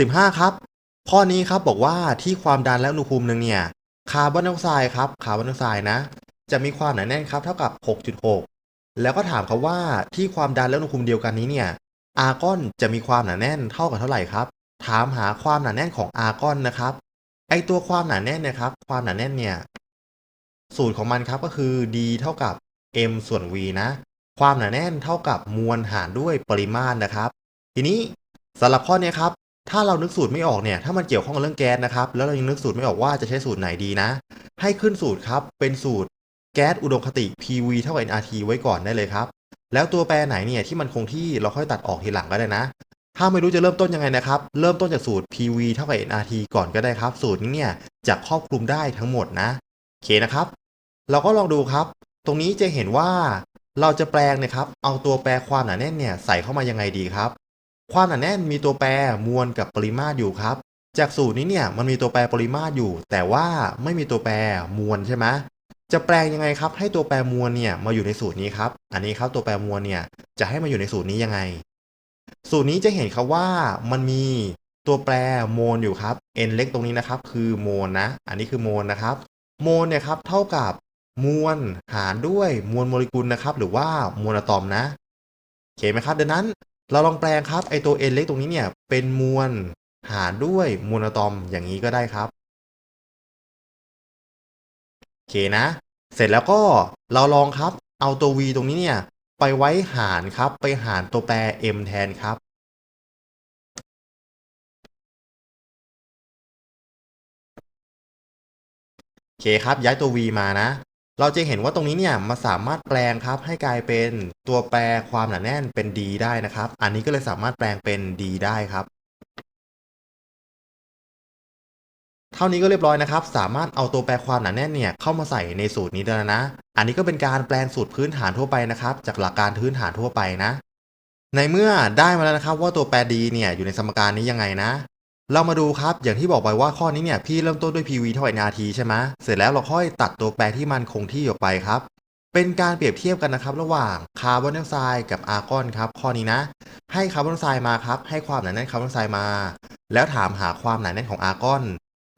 15 ครับ ข้อนี้ครับบอกว่าที่ความดันและอุณหภูมิหนึ่งเนี่ยคาร์บอนไดออกไซด์ครับคาร์บอนไดออกไซด์นะ จะมีความหนาแน่นครับเท่ากับ 6.6 แล้วก็ถามเขาว่าที่ความดันและอุณหภูมิเดียวกันนี้เนี่ยอาร์กอนจะมีความหนาแน่นเท่ากับเท่าไหร่ครับ ถามหาความหนาแน่นของอาร์กอนนะครับ ไอตัวความหนาแน่นเนะครับ ความหนาแน่นเนี่ยสูตรของมันครับก็คือ d เท่ากับ m ส่วน v นะ ความหนาแน่นเท่ากับมวลหารด้วยปริมาตรนะครับ ทีนี้สำหรับข้อนี้ครับ ถ้าเรานึกสูตรไม่ออกเนี่ย ถ้ามันเกี่ยวข้องกับเรื่องแก๊สนะครับ แล้วเรายังนึกสูตรไม่ออกว่าจะใช้สูตรไหนดีนะ ให้ขึ้นสูตรครับ เป็นสูตรแก๊สอุดมคติ PV เท่ากับ nRT ไว้ก่อนได้เลยครับ แล้วตัวแปรไหนเนี่ยที่มันคงที่เราค่อยตัดออกทีหลังก็ได้นะ ถ้าไม่รู้จะเริ่มต้นยังไงนะครับ เริ่มต้นจากสูตร PV เท่ากับ nRT ก่อนก็ได้ครับ สูตรนี้เนี่ยจะครอบคลุมได้ทั้งหมดนะ โอเคนะครับ เราก็ลองดูครับ ตรงนี้จะเห็นว่าเราจะแปลงเนี่ยครับ เอาตัวแปรความหนาแน่นเนี่ยใส่เข้ามายังไงดีครับ ความหนาแน่นมีตัวแปรมวลกับปริมาตรอยู่ครับ จากสูตรนี้เนี่ยมันมีตัวแปรปริมาตรอยู่ แต่ว่าไม่มีตัวแปรมวลใช่ไหมจะแปลงยังไงครับ ให้ตัวแปรมวลเนี่ยมาอยู่ในสูตรนี้ครับ อันนี้ครับตัวแปรมวลเนี่ยจะให้มาอยู่ในสูตรนี้ยังไง สูตรนี้จะเห็นครับว่ามันมีตัวแปรโมลอยู่ครับ n เล็กตรงนี้นะครับ คือโมลนะ อันนี้คือโมลนะครับ โมลเนี่ยครับเท่ากับมวลหารด้วยมวลโมเลกุลนะครับ หรือว่ามวลอะตอมนะโอเคไหมครับดังนั้น เราลองแปลงครับไอตัว n เล็กตรงนี้เนี่ยเป็นมวลหารด้วยมวลอะตอมอย่างนี้ก็ได้ครับโอเคนะ เสร็จแล้วก็เราลองครับเอาตัว v ตรงนี้เนี่ยไปไว้หารครับไปหารตัวแปร m แทนครับโอเคครับย้ายตัว v มานะ เราจะเห็นว่าตรงนี้เนี่ยมันสามารถแปลงครับให้กลายเป็นตัวแปรความหนาแน่นเป็น d ได้นะครับ อันนี้ก็เลยสามารถแปลงเป็น d ได้ครับ เท่านี้ก็เรียบร้อยนะครับ สามารถเอาตัวแปรความหนาแน่นเนี่ยเข้ามาใส่ในสูตรนี้ได้แล้วนะ อันนี้ก็เป็นการแปลงสูตรพื้นฐานทั่วไปนะครับ จากหลักการพื้นฐานทั่วไปนะ ในเมื่อได้มาแล้วนะครับว่าตัวแปร d เนี่ยอยู่ในสมการนี้ยังไงนะ เรามาดูครับ อย่างที่บอกไปว่าข้อนี้เนี่ย พี่เริ่มต้นด้วย PV เท่ากับ nRT ใช่ไหมเสร็จแล้วเราค่อยตัดตัวแปรที่มันคงที่ออกไปครับ เป็นการเปรียบเทียบกันนะครับ ระหว่างคาร์บอนไดออกไซด์กับอาร์กอนครับ ข้อนี้นะ ให้คาร์บอนไดออกไซด์มาครับ ให้ความหนาแน่นคาร์บอนไดออกไซด์มา แล้วถามหาความหนาแน่นของอาร์กอน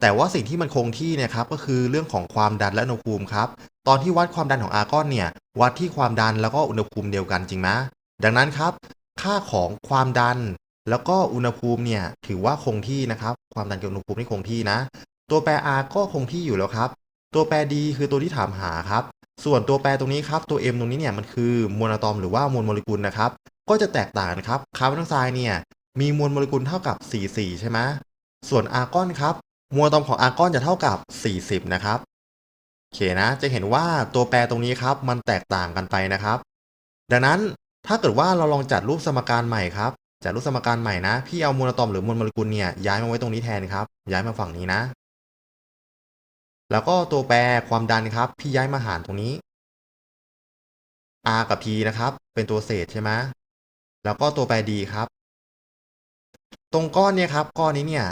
แต่ว่าสิ่งที่มันคงที่เนี่ยครับก็คือเรื่องของความดันและอุณหภูมิครับ ตอนที่วัดความดันของอาร์กอนเนี่ย วัดที่ความดันแล้วก็อุณหภูมิเดียวกันจริงไหมดังนั้นครับ ค่าของความดัน แล้วก็อุณหภูมิเนี่ยถือว่าคงที่นะครับ ความดันกับอุณหภูมินี่คงที่นะ ตัวแปร r ก็คงที่อยู่แล้วครับ ตัวแปร d คือตัวที่ถามหาครับ ส่วนตัวแปรตรงนี้ครับ ตัว m ตรงนี้เนี่ยมันคือมวลอะตอมหรือว่ามวลโมเลกุลนะครับ ก็จะแตกต่างนะครับ คาร์บอนไดออกไซด์เนี่ยมีมวลโมเลกุลเท่ากับ 44 ใช่ไหมส่วนอาร์กอนครับ มวลอะตอมของอาร์กอนจะเท่ากับ 40 นะครับโอเคนะ จะเห็นว่าตัวแปรตรงนี้ครับมันแตกต่างกันไปนะครับ ดังนั้นถ้าเกิดว่าเราลองจัดรูปสมการใหม่ครับ จัดรูปสมการใหม่นะ พี่เอามวลอะตอมหรือมวลโมเลกุลเนี่ยย้ายมาไว้ตรงนี้แทนครับ ย้ายมาฝั่งนี้นะ แล้วก็ตัวแปรความดันครับ พี่ย้ายมาหารตรงนี้ r กับ t นะครับ เป็นตัวเศษใช่ไหมแล้วก็ตัวแปร d ครับ ตรงก้อนเนี่ยครับ ก้อนนี้เนี่ย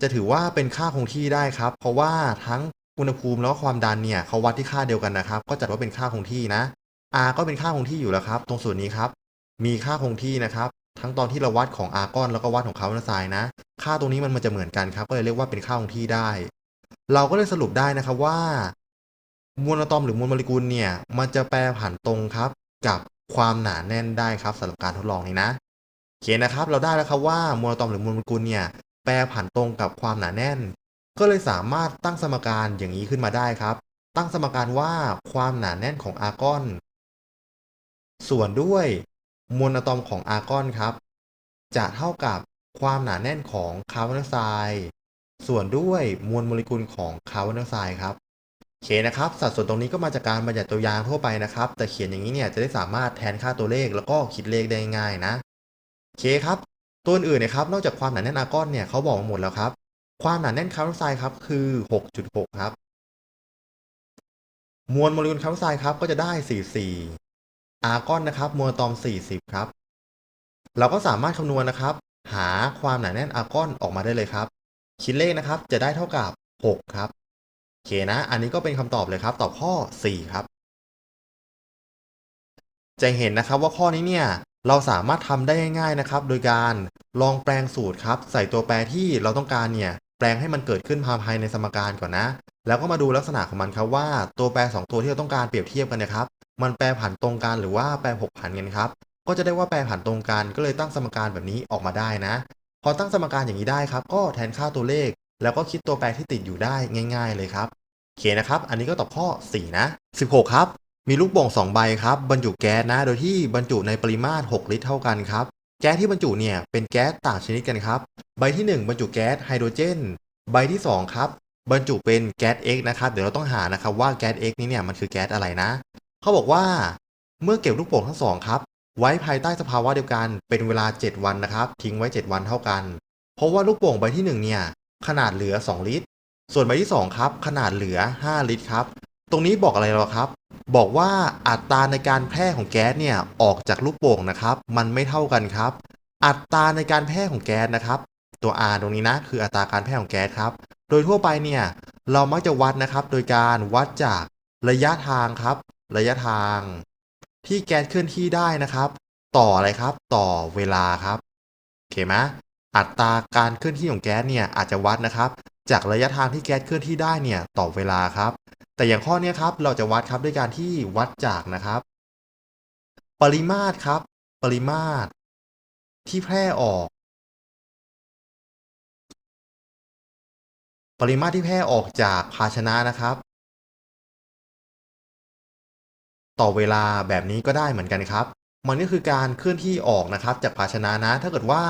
จะถือว่าเป็นค่าคงที่ได้ครับ เพราะว่าทั้งอุณหภูมิแล้วก็ความดันเนี่ยเขาวัดที่ค่าเดียวกันนะครับ ก็จัดว่าเป็นค่าคงที่นะ r ก็เป็นค่าคงที่อยู่แล้วครับ ตรงส่วนนี้ครับ มีค่าคงที่นะครับ ทั้งตอนที่เราวัดของอาร์กอนแล้วก็วัดของคาร์บอนไออกไซด์นะ ค่าตรงนี้มันมันจะเหมือนกันครับ ก็เลยเรียกว่าเป็นค่าคงที่ได้ เราก็เลยสรุปได้นะครับว่า มวลอะตอมหรือมวลโมเลกุลเนี่ย มันจะแปรผันตรงครับ กับความหนาแน่นได้ครับสำหรับการทดลองนี้นะโอเคนะครับ เราได้แล้วครับว่ามวลอะตอมหรือมวลโมเลกุลเนี่ยแปรผันตรงกับความหนาแน่น ก็เลยสามารถตั้งสมการอย่างนี้ขึ้นมาได้ครับ ตั้งสมการว่าความหนาแน่นของอาร์กอน ส่วนด้วย มวลอะตอมของอาร์กอนครับ จะเท่ากับความหนาแน่นของคาร์บอนไดออกไซด์ส่วนด้วยมวลโมเลกุลของคาร์บอนไดออกไซด์ครับโอเคนะครับ สัดส่วนตรงนี้ก็มาจากการบัญญัติตัวอย่างทั่วไปนะครับ แต่เขียนอย่างนี้เนี่ยจะได้สามารถแทนค่าตัวเลขแล้วก็คิดเลขได้ง่ายนะโอเคครับ ตัวอื่นนะครับ นอกจากความหนาแน่นอาร์กอนเนี่ยเขาบอกมาหมดแล้วครับ ความหนาแน่นคาร์บอนไดออกไซด์ครับคือ 6.6 ครับ มวลโมเลกุลคาร์บอนไดออกไซด์ครับก็จะได้ 44 อาร์กอนนะครับมวลอะตอม 40 ครับ เราก็สามารถคำนวณนะครับ หาความหนาแน่นอาร์กอนออกมาได้เลยครับคิดเลขนะครับจะได้เท่ากับ 6 ครับโอเคนะ อันนี้ก็เป็นคำตอบเลยครับ ตอบข้อ 4 ครับ จะเห็นนะครับว่าข้อนี้เนี่ยเราสามารถทำได้ง่ายๆนะครับ โดยการลองแปลงสูตรครับ ใส่ตัวแปรที่เราต้องการเนี่ยแปลงให้มันเกิดขึ้นภายในสมการก่อนนะ แล้วก็มาดูลักษณะของมันครับว่าตัวแปร 2 ตัวที่เราต้องการเปรียบเทียบกันนะครับ มันแปรผันตรงกันหรือว่าแปรผกผันกันครับ ก็จะได้ว่าแปรผันตรงกันก็เลยตั้งสมการแบบนี้ออกมาได้นะ พอตั้งสมการอย่างนี้ได้ครับ ก็แทนค่าตัวเลข แล้วก็คิดตัวแปรที่ติดอยู่ได้ง่าย ๆ เลยครับโอเคนะครับ อันนี้ก็ตอบข้อ 4 นะ 16 ครับ มีลูกโป่ง2ใบครับบรรจุแก๊สนะ โดยที่บรรจุในปริมาตร 6 ลิตรเท่ากันครับแก๊สที่บรรจุเนี่ยเป็นแก๊สต่างชนิดกันครับ ใบที่ 1 บรรจุแก๊สไฮโดรเจน ใบที่ 2 ครับ บรรจุเป็นแก๊ส X นะครับเดี๋ยวเราต้องหานะครับว่าแก๊ส X นี้เนี่ยมันคือแก๊สอะไรนะ เขาบอกว่าเมื่อเก็บลูกโป่งทั้งสองครับ ไว้ภายใต้สภาวะเดียวกันเป็นเวลา 7 วันนะครับ ทิ้งไว้ 7 วันเท่ากัน เพราะว่าลูกโป่งใบที่ 1 เนี่ย ขนาดเหลือ 2 ลิตร ส่วนใบที่ 2 ครับ ขนาดเหลือ 5 ลิตรครับ ตรงนี้บอกอะไรเราครับ บอกว่าอัตราในการแพร่ของแก๊สเนี่ยออกจากลูกโป่งนะครับ มันไม่เท่ากันครับ อัตราในการแพร่ของแก๊สนะครับ ตัว R ตรงนี้นะคืออัตราการแพร่ของแก๊สครับ โดยทั่วไปเนี่ยเรามักจะวัดนะครับ โดยการวัดจากระยะทางครับ ระยะทาง ที่แก๊สเคลื่อนที่ได้นะครับ ต่ออะไรครับ ต่อเวลาครับโอเคไหมอัตราการเคลื่อนที่ของแก๊สเนี่ยอาจจะวัดนะครับ จากระยะทางที่แก๊สเคลื่อนที่ได้เนี่ยต่อเวลาครับ แต่อย่างข้อนี้ครับเราจะวัดครับด้วยการที่วัดจากนะครับ ปริมาตรครับ ปริมาตร ที่แพร่ออก ปริมาตรที่แพร่ออกจากภาชนะนะครับ ต่อเวลาแบบนี้ก็ได้เหมือนกันครับ มันก็คือการเคลื่อนที่ออกนะครับ จากภาชนะนะ ถ้าเกิดว่า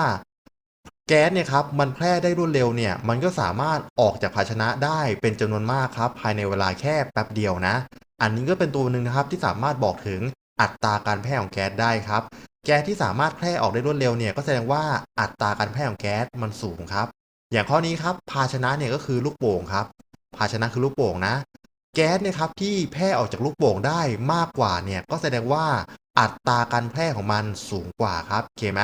แก๊สเนี่ยครับมันแพร่ได้รวดเร็วเนี่ย มันก็สามารถออกจากภาชนะได้เป็นจำนวนมากครับ ภายในเวลาแค่แป๊บเดียวนะ อันนี้ก็เป็นตัวหนึ่งนะครับที่สามารถบอกถึงอัตราการแพร่ของแก๊สได้ครับ แก๊สที่สามารถแพร่ออกได้รวดเร็วเนี่ยก็แสดงว่าอัตราการแพร่ของแก๊สมันสูงครับ อย่างข้อนี้ครับภาชนะเนี่ยก็คือลูกโป่งครับ ภาชนะคือลูกโป่งนะ แก๊สเนี่ยครับที่แพร่ออกจากลูกโป่งได้มากกว่าเนี่ยก็แสดงว่าอัตราการแพร่ของมันสูงกว่าครับโอเคไหม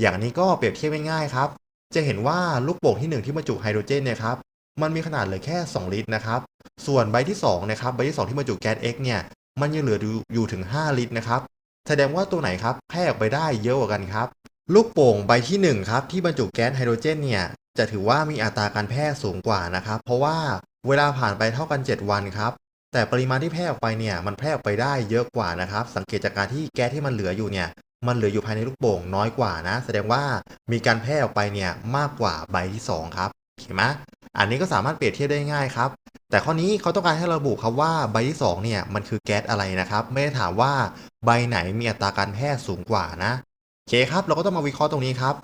อย่างนี้ก็เปรียบเทียบง่ายๆครับ จะเห็นว่าลูกโป่งที่ 1 ที่บรรจุไฮโดรเจนเนี่ยครับมันมีขนาดเหลือแค่ 2 ลิตรนะครับ ส่วนใบที่2นะครับใบที่ 2 ที่บรรจุแก๊ส X เนี่ย มันยังเหลืออยู่ถึง 5 ลิตรนะครับ แสดงว่าตัวไหนครับแพร่ออกไปได้เยอะกว่ากันครับ ลูกโป่งใบที่ 1 ครับ ที่บรรจุแก๊สไฮโดรเจนเนี่ยจะถือว่ามีอัตราการแพร่สูงกว่านะครับ เพราะว่าเวลาผ่านไปเท่ากัน 7 วันครับ แต่ปริมาณที่แพร่ออกไปเนี่ยมันแพร่ออกไปได้เยอะกว่านะครับ สังเกตจากการที่แก๊สที่มันเหลืออยู่เนี่ยมันเหลืออยู่ภายในลูกโป่งน้อยกว่านะ แสดงว่ามีการแพร่ออกไปเนี่ยมากกว่าใบที่ 2 ครับเห็นไหมอันนี้ก็สามารถเปรียบเทียบได้ง่ายครับ แต่ข้อนี้เขาต้องการให้เราระบุครับว่าใบที่2เนี่ยมันคือแก๊สอะไรนะครับ ไม่ได้ถามว่าใบไหนมีอัตราการแพร่สูงกว่านะ โอเคครับ เราก็ต้องมาวิเคราะห์ตรงนี้ครับ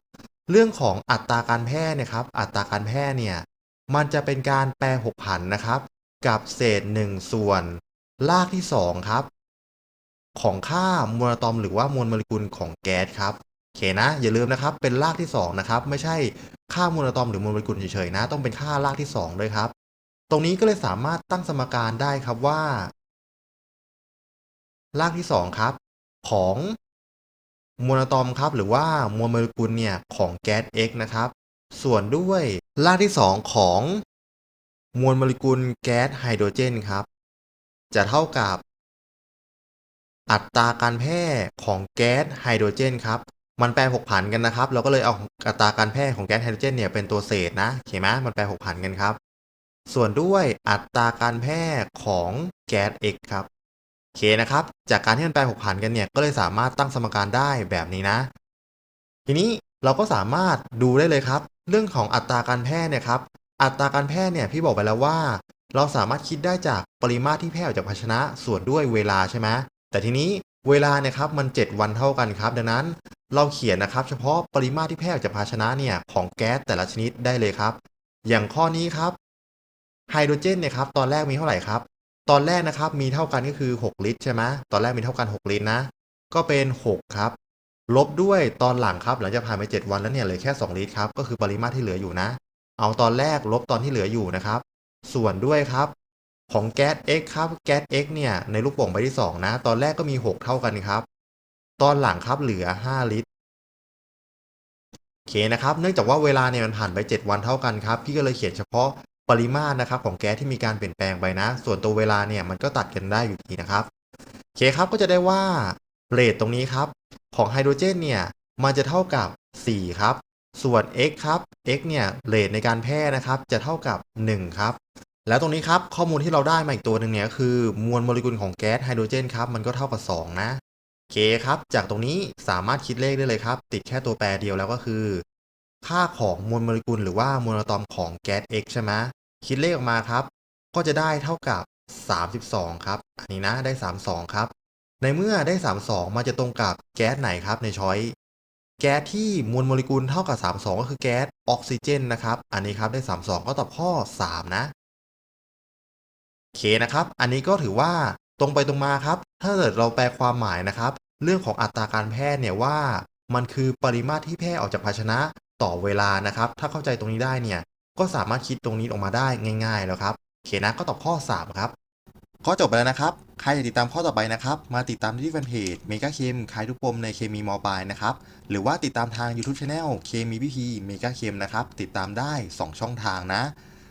เรื่องของอัตราการแพร่เนี่ยครับ อัตราการแพร่เนี่ย มันจะเป็นการแปรผกผันนะครับ กับเศษ 1 ส่วนรากที่ 2 ครับ ของค่ามวลอะตอมหรือว่ามวลโมเลกุลของแก๊สครับโอเคนะ อย่าลืมนะครับ เป็นรากที่ 2 นะครับ ไม่ใช่ค่ามวลอะตอมหรือมวลโมเลกุลเฉยๆนะ ต้องเป็นค่ารากที่ 2 ด้วยครับ ตรงนี้ก็เลยสามารถตั้งสมการได้ครับว่ารากที่ 2 ครับ ของ มวลอะตอมครับหรือว่ามวลโมเลกุลเนี่ยของแก๊ส X นะครับ ส่วนด้วยรากที่ 2 ของมวลโมเลกุลแก๊สไฮโดรเจนครับ จะเท่ากับ อัตราการแพร่ของแก๊สไฮโดรเจนครับ มันแปรผกผันกันนะครับ เราก็เลยเอาอัตราการแพร่ของแก๊สไฮโดรเจนเนี่ยเป็นตัวเศษนะเห็นไหมมันแปรผกผันกันครับ ส่วนด้วยอัตราการแพร่ของแก๊ส X ครับ โอเคนะครับ จากการที่มันแปรผกผันกันเนี่ย ก็เลยสามารถตั้งสมการได้แบบนี้นะ ทีนี้เราก็สามารถดูได้เลยครับ เรื่องของอัตราการแพร่เนี่ยครับ อัตราการแพร่เนี่ยพี่บอกไปแล้วว่า เราสามารถคิดได้จากปริมาตรที่แพร่ออกจากภาชนะส่วนด้วยเวลาใช่ไหมแต่ทีนี้เวลาเนี่ยครับมัน 7 วันเท่ากันครับ ดังนั้นเราเขียนนะครับ เฉพาะปริมาตรที่แพร่ออกจากภาชนะเนี่ยของแก๊สแต่ละชนิดได้เลยครับ อย่างข้อนี้ครับไฮโดรเจนเนี่ยครับตอนแรกมีเท่าไหร่ครับ ตอนแรกนะครับมีเท่ากันก็คือ 6 ลิตรใช่ไหมตอนแรกมีเท่ากัน 6 ลิตรนะ ก็เป็น 6 ครับ ลบด้วยตอนหลังครับ หลังจากผ่านไป 7 วันแล้วเนี่ยเหลือแค่ 2 ลิตรครับ ก็คือปริมาตรที่เหลืออยู่นะ เอาตอนแรกลบตอนที่เหลืออยู่นะครับ ส่วนด้วยครับ ของแก๊ส X ครับ แก๊ส X เนี่ยในลูกโป่งใบที่ 2 นะ ตอนแรกก็มี 6 เท่ากันครับ ตอนหลังครับเหลือ 5 ลิตรโอเคนะครับ เนื่องจากว่าเวลาเนี่ยมันผ่านไป 7 วันเท่ากันครับ พี่ก็เลยเขียนเฉพาะ ปริมาตรนะครับของแก๊สที่มีการเปลี่ยนแปลงไปนะ ส่วนตัวเวลาเนี่ยมันก็ตัดกันได้อยู่ดีนะครับโอเคครับก็จะได้ว่าเรทตรงนี้ครับ ของไฮโดรเจนเนี่ยมันจะเท่ากับ 4 ครับ ส่วน x ครับ x เนี่ยเรทในการแพร่นะครับ จะเท่ากับ 1 ครับ แล้วตรงนี้ครับข้อมูลที่เราได้มาอีกตัวหนึ่งเนี่ยคือมวลโมเลกุลของแก๊สไฮโดรเจนครับมันก็เท่ากับ 2 นะโอเคครับ จากตรงนี้สามารถคิดเลขได้เลยครับ ติดแค่ตัวแปรเดียวแล้วก็คือ ค่าของมวลโมเลกุลหรือว่ามวลอะตอมของแก๊ส x ใช่ไหม คิดเลขออกมาครับ ก็จะได้เท่ากับ 32 ครับ อันนี้นะได้ 32 ครับ ในเมื่อได้ 32 มันจะตรงกับแก๊สไหนครับในช้อยแก๊สที่มวลโมเลกุลเท่ากับ 32 ก็คือแก๊สออกซิเจนนะครับ อันนี้ครับได้ 32 ก็ตอบข้อ 3 นะโอเคนะครับ อันนี้ก็ถือว่าตรงไปตรงมาครับ ถ้าเกิดเราแปลความหมายนะครับ เรื่องของอัตราการแพร่เนี่ยว่า มันคือปริมาตรที่แพร่ออกจากภาชนะต่อเวลานะครับ ถ้าเข้าใจตรงนี้ได้เนี่ย ก็สามารถคิดตรงนี้ออกมาได้ง่ายๆแล้วครับโอเคนะก็ตอบข้อ 3 ครับ ข้อจบไปแล้วนะครับ ใครอยากติดตามข้อต่อไปนะครับ มาติดตามที่แฟนเพจเมกาเคมขายทุกปมในเคมีมอบายนะครับ หรือว่าติดตามทาง YouTube Channel เคมีพีพีเมกาเคมนะครับ ติดตามได้ 2 ช่องทางนะ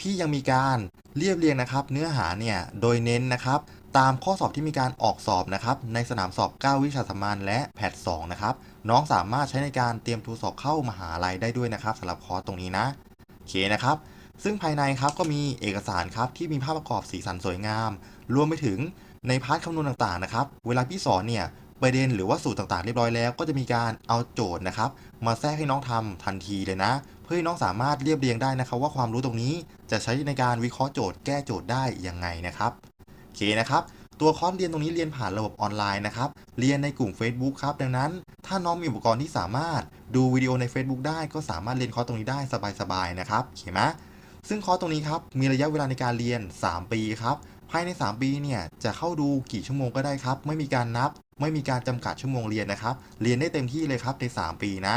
พี่ยังมีการเรียบเรียงนะครับ เนื้อหาเนี่ยโดยเน้นนะครับตามข้อสอบที่มีการออกสอบนะครับในสนามสอบ 9 วิชาสามัญและแพท2นะครับน้องสามารถใช้ในการเตรียมทูสอบเข้ามหาลัยได้ด้วยนะครับสำหรับคอร์สตรงนี้นะโอเคนะครับ ซึ่งภายในครับก็มีเอกสารครับที่มีภาพประกอบสีสันสวยงาม รวมไปถึงในพาร์ทคำนวณต่างๆนะครับเวลาพี่สอนเนี่ยประเด็นหรือว่าสูตรต่างๆเรียบร้อยแล้ว ก็จะมีการเอาโจทย์นะครับมาแทรกให้น้องทำทันทีเลยนะ พื่อให้น้องสามารถเรียบเรียงได้นะครับว่าความรู้ตรงนี้จะใช้ในการวิเคราะห์โจทย์แก้โจทย์ได้ยังไงนะครับโอเคนะครับ ตัวคอร์สเรียนตรงนี้เรียนผ่านระบบออนไลน์นะครับ เรียนในกลุ่ม Facebook ครับ ดังนั้น ถ้าน้องมีอุปกรณ์ที่สามารถดูวิดีโอใน Facebook ได้ก็สามารถเรียนคอร์สตรงนี้ได้สบายๆนะครับโอเคไหมซึ่งคอร์สตรงนี้ครับมีระยะเวลาในการเรียน 3 ปีครับภายใน 3 ปีเนี่ยจะเข้าดูกี่ชั่วโมงก็ได้ครับ ไม่มีการนับ ไม่มีการจำกัดชั่วโมงเรียนนะครับ เรียนได้เต็มที่เลยครับใน 3 ปีนะ